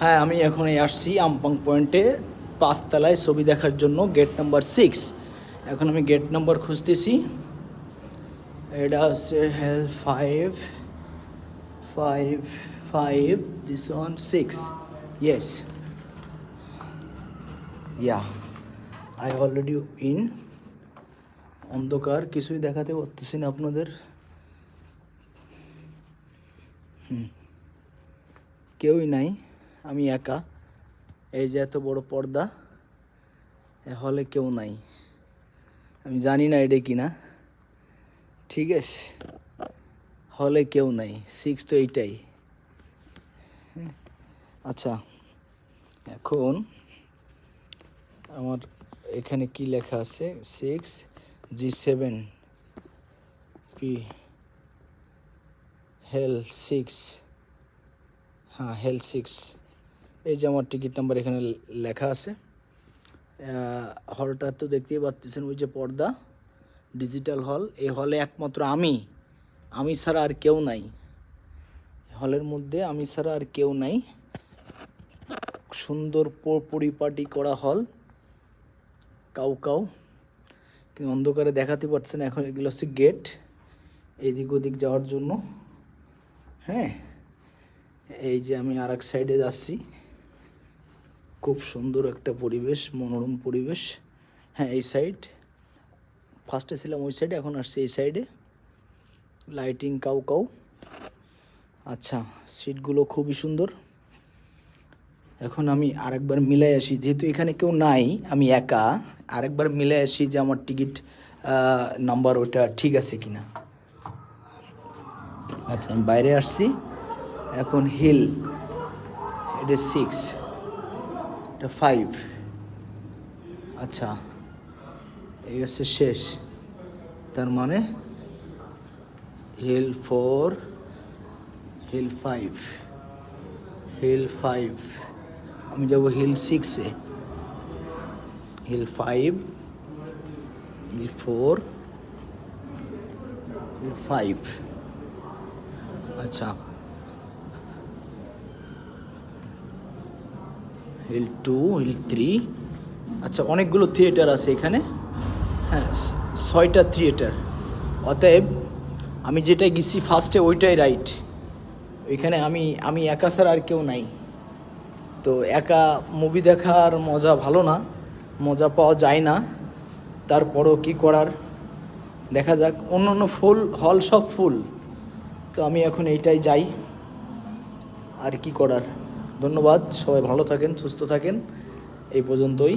হ্যাঁ আমি এখন আসছি আমপাং পয়েন্টে পাঁচতলায় ছবি দেখার জন্য গেট নাম্বার সিক্স এখন আমি গেট নাম্বার খুঁজতেছি। এটা হচ্ছে hall five five five this one six yes yeah I already in অন্ধকার, কিছুই দেখাতে পারতেছি না আপনাদের। হুম। কেউই নাই। আমি একা। এই যে এত বড় পর্দা হলে কেউ নাই। আমি জানি না এটা কি না ঠিক আছে। হলে কেউ নাই। সিক্স তো এইটাই। আচ্ছা এখন আমার এখানে কি লেখা আছে? Six G seven P hall six হ্যাঁ হেল সিক্স এই যে আমার টিকিট নাম্বার এখানে লেখা আছে। হলটা তো দেখতেই পাচ্ছেন ওই যে পর্দা ডিজিটাল হল এই হলে একমাত্র আমি আমি ছাড়া আর কেউ নাই। হলের মধ্যে আমি ছাড়া আর কেউ নাই। সুন্দর পরিপাটি করা হল কাউ কাউ। অন্ধকারে দেখাতে পারছেন এখন এগুলো হচ্ছে গেট এদিক ওদিক যাওয়ার জন্য। হ্যাঁ এই যে আমি আর এক সাইডে যাচ্ছি। খুব সুন্দর একটা পরিবেশ, মনোরম পরিবেশ। হ্যাঁ এই সাইড ফার্স্টে ছিলাম ওই সাইডে এখন আসছি এই সাইডে লাইটিং কাউ কাউ। আচ্ছা সিটগুলো খুবই সুন্দর। এখন আমি আরেকবার মিলাই আসি, যেহেতু এখানে কেউ নাই, আমি একা। আরেকবার মিলাই আসি যে আমার টিকিট নাম্বার ওটা ঠিক আছে কিনা। আচ্ছা আমি বাইরে আসছি। এখন হিল এটা সিক্স এটা ফাইভ আচ্ছা এই হচ্ছে শেষ। তার মানে hall four hall five hall five আমি যাব হিল সিক্সে hall five hall four hall five আচ্ছা। হিল টু হিল থ্রি আচ্ছা অনেকগুলো থিয়েটার আছে এখানে। হ্যাঁ ছয়টা থিয়েটার অতএব আমি যেটা গেছি ফার্স্টে ওইটাই রাইট ওইখানে আমি আমি একা ছাড়া আর কেউ নাই। তো একা মুভি দেখার মজা ভালো না, মজা পাওয়া যায় না। তারপরও কি করার? দেখা যাক। অন্য অন্য ফুল হল সব ফুল। তো আমি এখন এইটাই যাই। আর কি করার? ধন্যবাদ সবাই ভালো থাকেন সুস্থ থাকেন এই পর্যন্তই।